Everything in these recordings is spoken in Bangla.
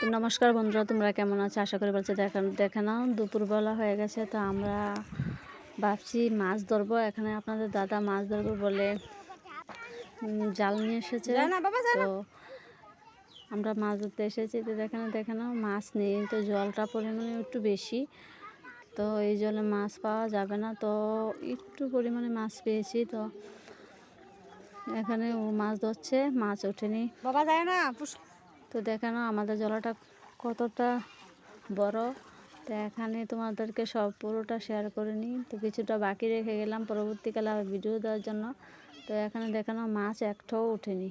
তো নমস্কার বন্ধুরা তোমরা কেমন আছো? আশা করি বলছে দেখেন দেখে নাও দুপুরবেলা হয়ে গেছে তো আমরা ভাবছি মাছ ধরবো। এখানে আপনাদের দাদা মাছ ধরবো বলে জাল নিয়ে এসেছে। তো আমরা মাছ ধরতে এসেছি তো দেখেন দেখে নাও মাছ নেই। তো জলটা পরিমাণে একটু বেশি তো এই জলে মাছ পাওয়া যাবে না। তো একটু পরিমাণে মাছ পেয়েছি তো এখানে ও মাছ ধরছে মাছ ওঠেনি। বাবা যায় না তো দেখানো আমাদের জলাটা কতটা বড়। তো এখানে তোমাদেরকে সব পুরোটা শেয়ার করে নিই। তো কিছুটা বাকি রেখে গেলাম। পরবর্তীকালে ভিডিও দেওয়ার জন্য। তো এখানে দেখানো মাছ একটাও ওঠেনি।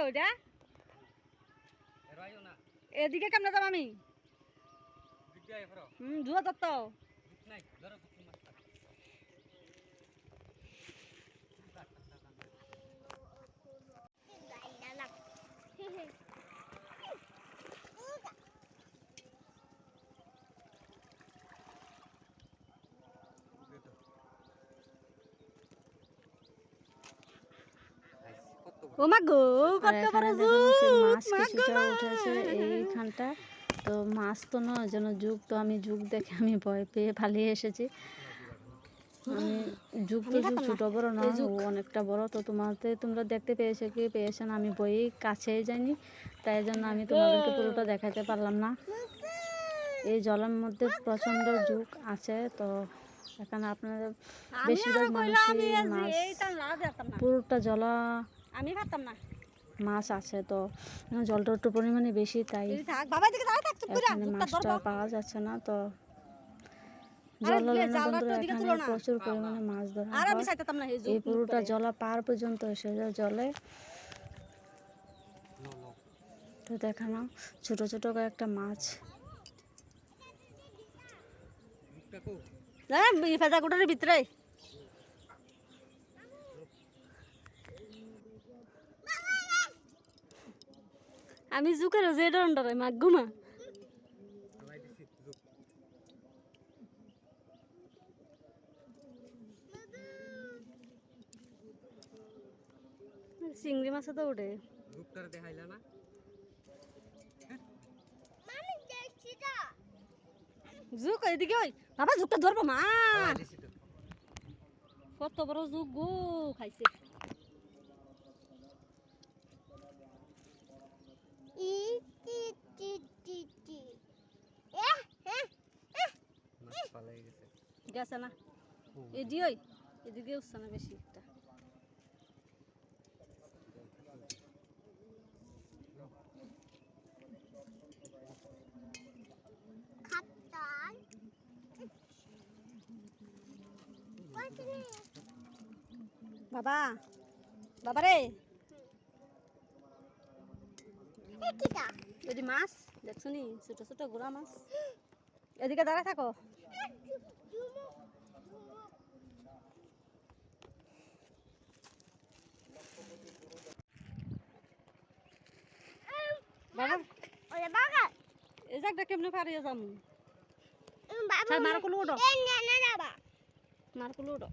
ওইটা? এদিকে কেমন যাম আমি? হুম জুয়া দত্ত। ও মা গো কত বড় মাছ কিছুটা উঠেছে এইখানটা। তো মাছ তো নয় যেন যুগ তো আমি যুগ দেখে আমি ভয় পেয়ে পালিয়ে এসেছি। আমি যুগ তো যুগ ছোট বড় না অনেকটা বড়। তো তোমাতে তোমরা দেখতে পেয়েছ কি? পেয়েছ না আমি বই কাছেই যাইনি। তাই জন্য আমি তোমাদেরকে পুরোটা দেখাতে পারলাম না। এই জলের মধ্যে প্রচণ্ড যুগ আছে তো এখানে আপনারা বেশিরভাগ মানুষই মাছ পুরোটা জলা আমি পারতাম না। মাছ আছে তো জলটা একটু পরিমাণে বেশি তাই মাছটা পাওয়া যাচ্ছে না তো। জল এখানে প্রচুর পরিমাণে মাছ ধরা এই পুরোটা জলা পার পর্যন্ত এসে যায় জলে। তো দেখানো ছোট ছোট কয়েকটা মাছ। হ্যাঁ ভিতরে। আমি জুকের যে ডরে মাগুমা চিংড়ি মাছ তো উঠে। রূপটার দেখাইলা না? জুক এদিকে ওই। বাবা জুকটা ধরবো মা। কত বড় জুক গো খাইছে মাছ পালাই গেছে গেছে না? এদি ওই এদিকে উঠছে না বেশি একটা। বাবা বাবা রে। মাছ দেখছ নি? ছোট ছোট গোড়া মাছ। এদিকে দাঁড়ায় থাকো। বাবা। এই জায়গাটা কেমনে পারিয়ে যাম ছাই মার কুলো উঠো মার কুলো উঠো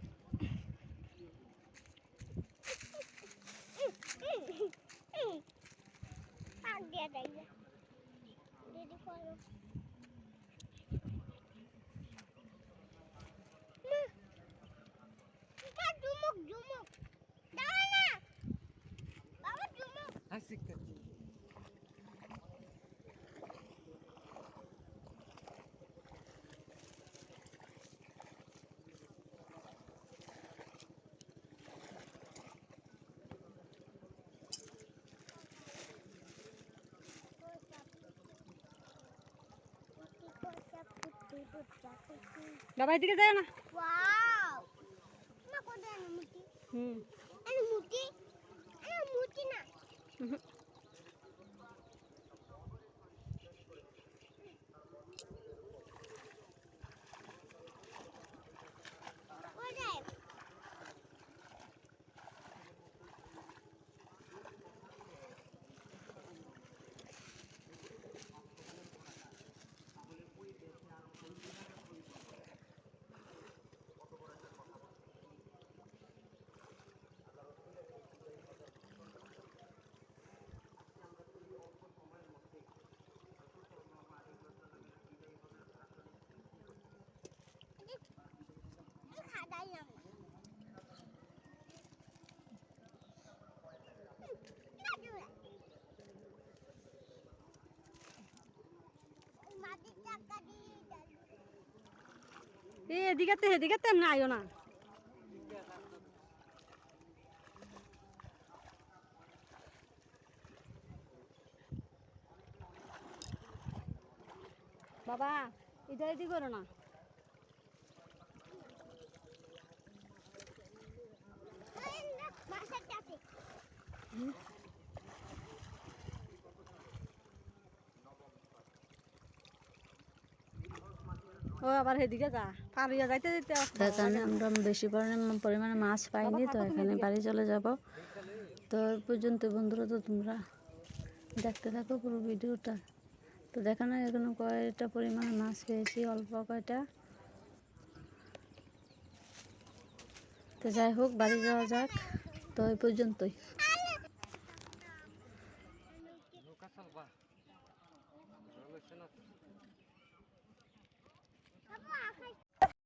dá Dona! Vamos, Dilma! Ai, se Dá vai de que dê, né? Uau! হুম Ada muti. Ada এ এদিকে তো এদিকে তেমনি আইও না বাবা, এটা এদি করো না. ও, আবার এদিকে যা পারিয়া যাইতে যাইতে তার কারণে আমরা বেশি পরিমাণে মাছ পাইনি তো এখানে বাড়ি চলে যাব। তো পর্যন্ত বন্ধুরা তো তোমরা দেখতে থাকো পুরো ভিডিওটা। তো দেখো না এখানে কয়টা পরিমাণে মাছ পেয়েছি অল্প কয়টা? তো যাই হোক বাড়ি যাওয়া যাক। তো এই পর্যন্তই।